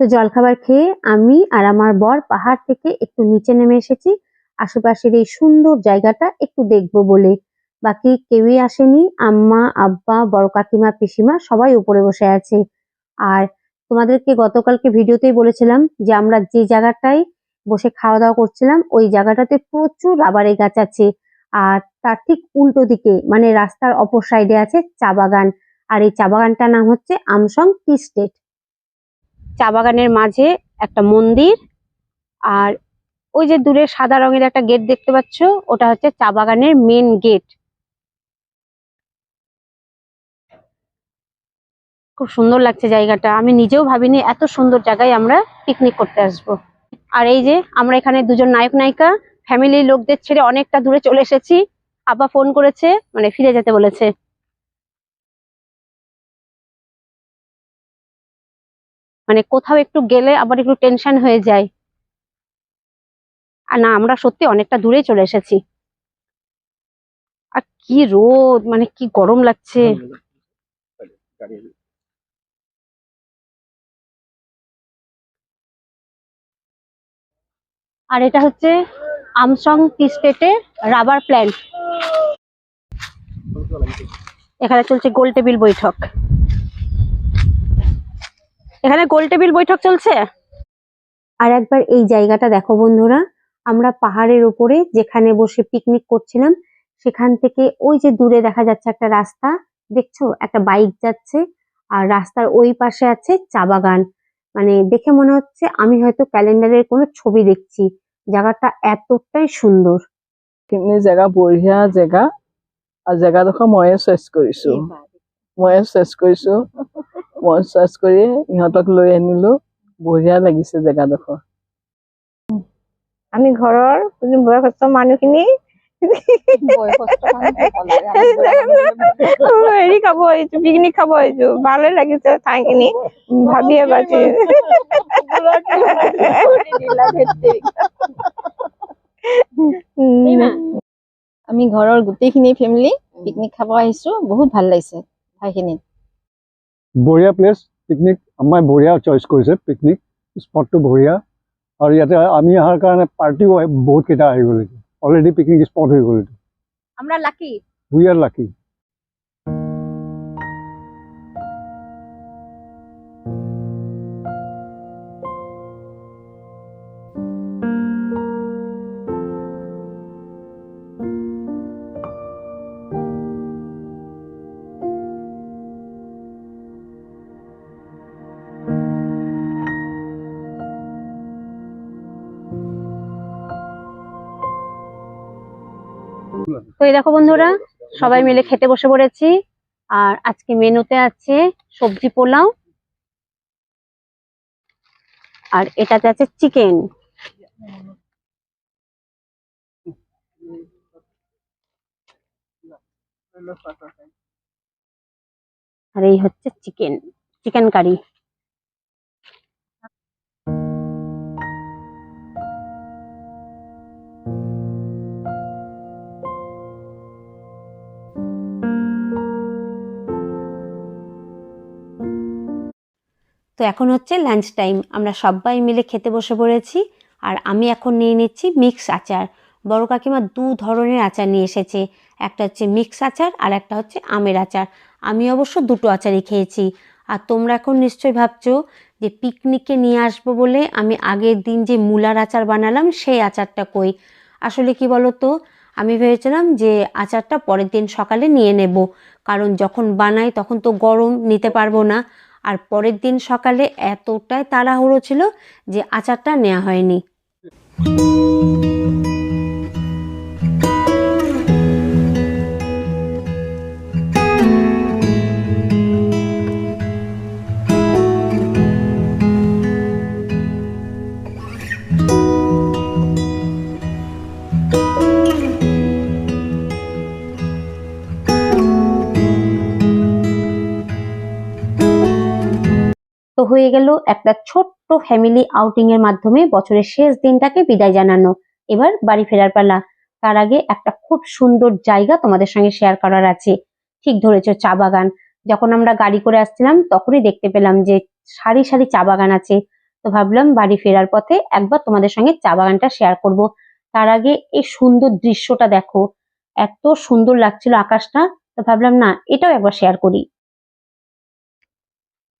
তো জলখাবার খেয়ে আমি আর আমার বর পাহাড় থেকে একটু নিচে নেমে এসেছি। আশেপাশের এই সুন্দর জায়গাটা একটু দেখব বলে। বাকি কেউই আসেনি। আম্মা, আব্বা, বড় কাকিমা, পিসিমা সবাই উপরে বসে আছে। আর তোমাদেরকে গতকালকে ভিডিওতেই বলেছিলাম যে আমরা যে জায়গাটায় বসে খাওয়া দাওয়া করছিলাম, ওই জায়গাটাতে প্রচুর রাবারের গাছ আছে। আর তার ঠিক উল্টো দিকে মানে রাস্তার অপর সাইডে আছে চা বাগান। আর এই চা বাগানটার নাম হচ্ছে আমসং টি স্টেট। চা বাগানের মাঝে একটা মন্দির আর ওই যে দূরে সাদা রঙের একটা গেট দেখতে পাচ্ছ, ওটা হচ্ছে চা বাগানের মেন গেট খুব সুন্দর লাগছে জায়গাটা। আমি নিজেও ভাবিনি এত সুন্দর জায়গায় আমরা পিকনিক করতে আসব। আর এই যে আমরা এখানে দুজন নায়ক, নায়িকা ফ্যামিলির লোকদের ছেড়ে অনেকটা দূরে চলে এসেছি। আব্বা ফোন করেছে মানে ফিরে যেতে বলেছে। মানে কোথাও একটু গেলে আবার একটু টেনশন হয়ে যায়। আর না আমরা সত্যি অনেকটা দূরে চলে এসেছি। আর কি রোদ মানে কি গরম লাগছে। আর এটা হচ্ছে আমসং টি স্টেটের রাবার প্ল্যান্ট এখানে চলছে গোল টেবিল বৈঠক। এখানে গোল টেবিল বৈঠক চলছে? আর একবার এই জায়গাটা দেখো বন্ধুরা আমরা পাহাড়ের উপরে যেখানে বসে পিকনিক করছিলাম সেখান থেকে ওই যে দূরে দেখা যাচ্ছে একটা রাস্তা দেখছ? একটা বাইক যাচ্ছে আর রাস্তার ওই পাশে আছে চা বাগান। মানে দেখে মনে হচ্ছে আমি হয়তো ক্যালেন্ডারের কোনো ছবি দেখছি। জায়গাটা এতটাই সুন্দর। খিনি জেগা বঢ়িয়া জেগা আৰু জেগাডোখৰ ময়ে চইচ কৰিছো ময়ে চইচ কৰিছো মই চইচ কৰি ইহঁতক লৈ আনিলো। বঢ়িয়া লাগিছে জেগাডোখৰ। আমি ঘৰৰ কোনো বয়সস্থ মানুহখিনি হেৰি খাব আহিছো পিকনিক খাব আহিছো ভালে লাগিছে ঠাইখিনি। ভাবিয়ে পাইছো আমি ঘৰৰ গোটেইখিনি ফেমিলি পিকনিক খাব আহিছো বহুত ভাল লাগিছে ঠাইখিনিত। বঢ়িয়া প্লেচ পিকনিক আমাৰ বঢ়িয়া চইচ কৰিছে পিকনিক স্পটটো বঢ়িয়া। আৰু ইয়াতে আমি অহাৰ কাৰণে পাৰ্টিও বহুত কেইটা আহি গ'ল এতিয়া। অলৰেডি পিকনিক স্পট হৈ গ'ল এইটো আমরা লাকি উই আৰ লাকি তো এই দেখো বন্ধুরা, সবাই মিলে খেতে বসে পড়েছি। আর আজকে মেনুতে আছে সবজি পোলাও। আর এটাতে আছে চিকেন। আর এই হচ্ছে চিকেন চিকেন কারি। তো এখন হচ্ছে লাঞ্চ টাইম আমরা সবাই মিলে খেতে বসে পড়েছি আর আমি এখন নিয়ে নিচ্ছি মিক্স আচার। বড় কাকিমা দু ধরনের আচার নিয়ে এসেছে। একটা হচ্ছে মিক্স আচার আর একটা হচ্ছে আমের আচার। আমি অবশ্য দুটো আচারই খেয়েছি। আর তোমরা এখন নিশ্চয়ই ভাবছ যে পিকনিকে নিয়ে আসব বলে আমি আগের দিন যে মূলার আচার বানালাম সেই আচারটা কই? আসলে কি বলো তো আমি ভেবেছিলাম যে আচারটা পরের দিন সকালে নিয়ে নেব। কারণ যখন বানাই তখন তো গরম নিতে পারব না। আর পরের দিন সকালে এতটাই তাড়াহুড়ো ছিল যে আচারটা নেওয়া হয়নি। তো হয়ে গেল একটা ছোট্ট ফ্যামিলি আউটিং এর মাধ্যমে বছরের শেষ দিনটাকে বিদায় জানানো। এবার বাড়ি ফেরার পালা। তার আগে একটা খুব সুন্দর জায়গা তোমাদের সঙ্গে শেয়ার করার আছে। ঠিক ধরেছো, চা বাগান। যখন আমরা গাড়ি করে আসছিলাম, তখনই দেখতে পেলাম যে সারি সারি চা বাগান আছে। তো ভাবলাম বাড়ি ফেরার পথে একবার তোমাদের সঙ্গে চা বাগানটা শেয়ার করব। তার আগে এই সুন্দর দৃশ্যটা দেখো। এত সুন্দর লাগছিল আকাশটা। তো ভাবলাম, না, এটাও একবার শেয়ার করি।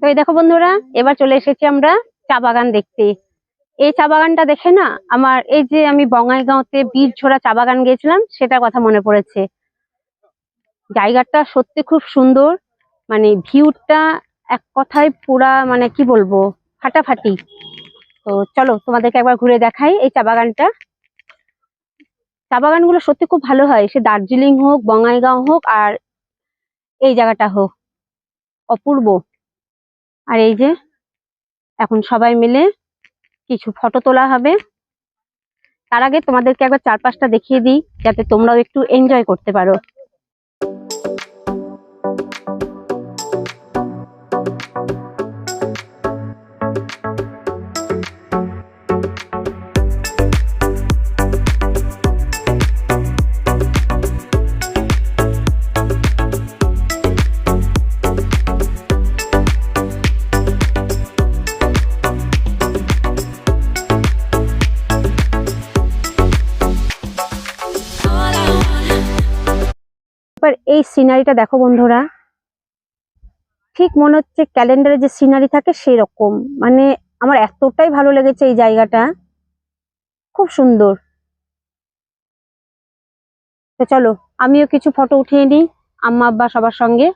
তো এই দেখো বন্ধুরা, এবার চলে এসেছি আমরা চা বাগান দেখতে। এই চা বাগানটা দেখে না, আমার এই যে আমি বঙ্গাইগাঁওতে বীর ছোড়া চা বাগান গিয়েছিলাম, সেটার কথা মনে পড়েছে। জায়গাটা সত্যি খুব সুন্দর মানে ভিউটা এক কথায় পুরা মানে কি বলব, ফাটাফাটি। তো চলো তোমাদেরকে একবার ঘুরে দেখাই এই চা বাগানটা। চা বাগানগুলো সত্যি খুব ভালো হয়, সে দার্জিলিং হোক বঙ্গাইগাঁও হোক, আর এই জায়গাটা হোক, অপূর্ব। আর এই যে, এখন সবাই মিলে কিছু ফটো তোলা হবে। তার আগে তোমাদেরকে একবার চারপাশটা দেখিয়ে দিই, যাতে তোমরাও একটু এনজয় করতে পারো। সিনারিটা দেখো বন্ধুরা। ঠিক মনে হচ্ছে ক্যালেন্ডারে যে সিনারি থাকে সেই রকম মানে আমার এতটাই ভালো লেগেছে এই জায়গাটা। খুব সুন্দর। তো চলো, আমিও কিছু ফটো উঠিয়ে নিই আম্মা আব্বা সবার সঙ্গে।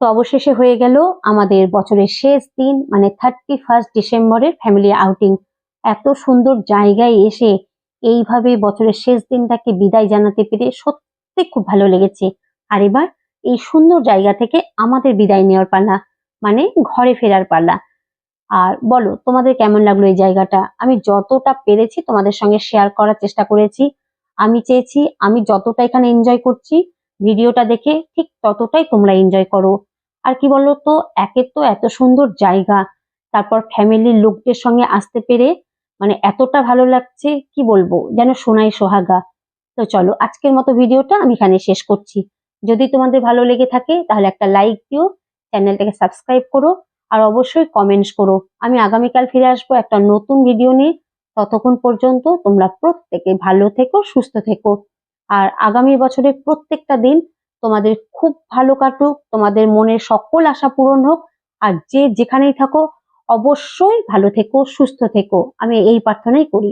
তো অবশেষে হয়ে গেল আমাদের বছরের শেষ দিন মানে থার্টি ফার্স্ট ডিসেম্বরের ফ্যামিলি আউটিং এত সুন্দর জায়গায় এসে এইভাবে বছরের শেষ দিনটাকে বিদায় জানাতে পেরে সত্যি খুব ভালো লেগেছে। আর এবার এই সুন্দর জায়গা থেকে আমাদের বিদায় নেওয়ার পালা মানে ঘরে ফেরার পালা। আর বলো, তোমাদের কেমন লাগল এই জায়গাটা? আমি যতটা পেরেছি তোমাদের সঙ্গে শেয়ার করার চেষ্টা করেছি। আমি চেয়েছি আমি যতটা এখানে এনজয় করছি, ভিডিওটা দেখে ঠিক ততটাই তোমরা এনজয় করো। আর কি বলতো একে তো এত সুন্দর জায়গা, তারপর ফ্যামিলির লোকদের সঙ্গে আসতে পেরে মানে এতটা ভালো লাগছে, কি বলব, যেন সোনাই সোহাগা। তো চলো, আজকের মতো ভিডিওটা আমি এখানে শেষ করছি। যদি তোমাদের ভালো লেগে থাকে, তাহলে একটা লাইক দিও, চ্যানেলটাকে সাবস্ক্রাইব করো, আর অবশ্যই কমেন্টস করো। আমি আগামীকাল ফিরে আসব একটা নতুন ভিডিও নিয়ে। ততক্ষণ পর্যন্ত তোমরা প্রত্যেকে ভালো থেকো, সুস্থ থেকো। আর আগামী বছরের প্রত্যেকটা দিন তোমাদের খুব ভালো কাটুক, তোমাদের মনের সকল আশা পূরণ হোক, আর যে যেখানেই থাকো, অবশ্যই ভালো থেকো, সুস্থ থেকো। আমি এই প্রার্থনাই করি।